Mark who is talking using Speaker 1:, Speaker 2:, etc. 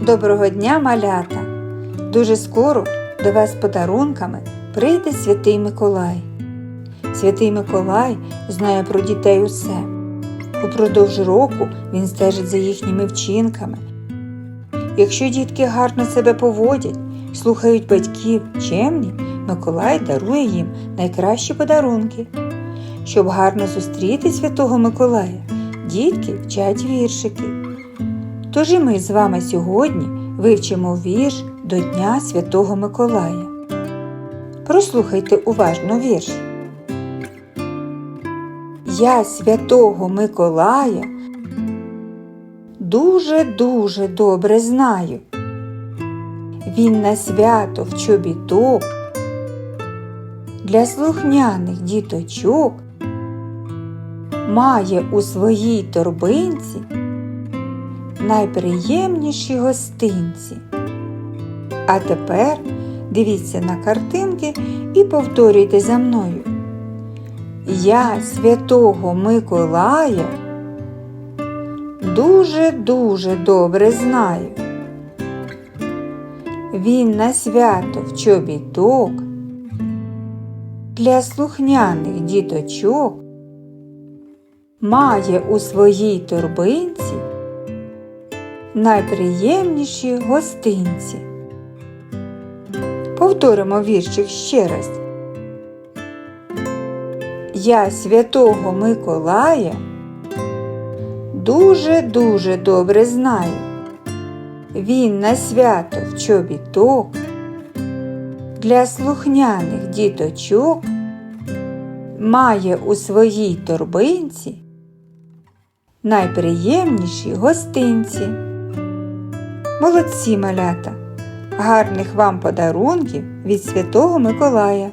Speaker 1: Доброго дня, малята! Дуже скоро до вас з подарунками прийде святий Миколай. Святий Миколай знає про дітей усе. Упродовж року він стежить за їхніми вчинками. Якщо дітки гарно себе поводять, слухають батьків чемні, Миколай дарує їм найкращі подарунки. Щоб гарно зустріти святого Миколая, дітки вчать віршики. Тож і ми з вами сьогодні вивчимо вірш до Дня Святого Миколая. Прослухайте уважно вірш. Я святого Миколая дуже-дуже добре знаю. Він на свято в чобіток для слухняних діточок має у своїй торбинці найприємніші гостинці. А тепер дивіться на картинки і повторюйте за мною. Я святого Миколая дуже-дуже добре знаю. Він на свято в чобіток для слухняних діточок має у своїй торбинці найприємніші гостинці. Повторимо віршик ще раз. Я святого Миколая дуже-дуже добре знаю. Він на свято в чобіток для слухняних діточок має у своїй торбинці найприємніші гостинці. Молодці малята! Гарних вам подарунків від Святого Миколая!